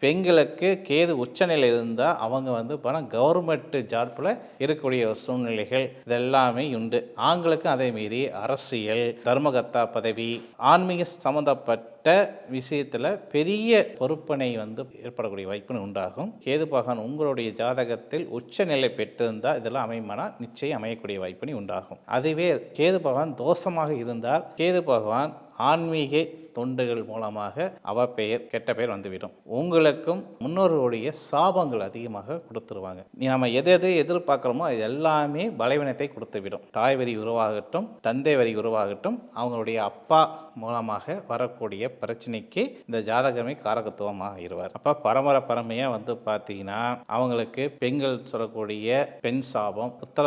பெண்களுக்கு கேது உச்சநிலை இருந்தால் அவங்க வந்து பணம் கவர்மெண்ட் ஜாப்பில் இருக்கக்கூடிய சூழ்நிலைகள் இதெல்லாமே உண்டு. ஆண்களுக்கும் அதே மீறி அரசியல் தர்மகர்த்தா பதவி ஆன்மீக சம்மந்தப்பட்ட விஷயத்தில் பெரிய பொறுப்பனை வந்து ஏற்படக்கூடிய வாய்ப்பு உண்டாகும். கேது பகவான் உங்களுடைய ஜாதகத்தில் உச்சநிலை பெற்றிருந்தால் இதெல்லாம் அமையுமானா? நிச்சயம் அமையக்கூடிய வாய்ப்பினை உண்டாகும். அதுவே கேது பகவான் தோஷமாக இருந்தால் கேது பகவான் ஆன்மீக தொண்டுகள் மூலமாக அவப்பெயர் கெட்ட பெயர் வந்துவிடும். உங்களுக்கும் முன்னோர்களுடைய சாபங்கள் அதிகமாக கொடுத்துருவாங்க. நீ நம்ம எது எது எதிர்பார்க்குறோமோ அது எல்லாமே பலவீனத்தை கொடுத்துவிடும். தாய் வரி உருவாகட்டும் தந்தை வரி உருவாகட்டும் அவங்களுடைய அப்பா மூலமாக வரக்கூடிய பிரச்சனைக்கு இந்த ஜாதகமே காரகத்துவமாக இருவார் அப்போ பரம்பரை பரமையாக வந்து பார்த்தீங்கன்னா அவங்களுக்கு பெண்கள் சொல்லக்கூடிய பெண் சாபம் புத்திர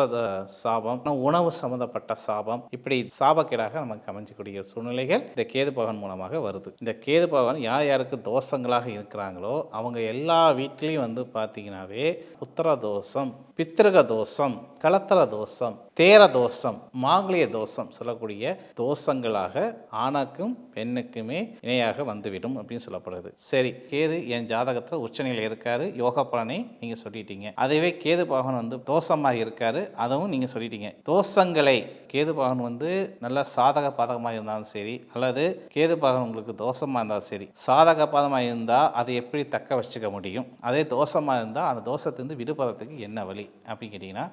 சாபம் உணவு சம்மந்தப்பட்ட சாபம் இப்படி சாபக்கீடாக நமக்கு அமைஞ்சக்கூடிய சூழ்நிலைகள் இந்த கேது பகவான் மூலமாக வருது. இந்த கேது பகவான் யார் யாருக்கு தோஷங்களாக இருக்கிறாங்களோ அவங்க எல்லா வீட்லேயும் வந்து பார்த்தீங்கன்னாவே புத்திர தோஷம் பித்திருக தோஷம் கலத்தர தோஷம் தேர தோஷம் மாங்கலிய தோஷம் சொல்லக்கூடிய தோஷங்களாக ஆணுக்கும் பெண்ணுக்குமே இணையாக வந்துவிடும் அப்படின்னு சொல்லப்படுது. சரி கேது என் ஜாதகத்தில் உச்சநிலையில் இருக்காரு யோக பலனை நீங்கள் சொல்லிட்டீங்க. அதுவே கேது பகவான் வந்து தோஷமாக இருக்காரு அதுவும் நீங்கள் சொல்லிட்டீங்க. தோஷங்களை கேது பகவான் வந்து நல்ல சாதக பாதகமாக இருந்தாலும் சரி அல்லது கேது பகவான் உங்களுக்கு தோஷமாக இருந்தாலும் சரி சாதக பாதமாக இருந்தால் அதை எப்படி தக்க வச்சுக்க முடியும்? அதே தோஷமாக இருந்தால் அந்த தோஷத்துலேருந்து விடுபடுறதுக்கு என்ன வழி அப்படின்னு கேட்டிங்கன்னா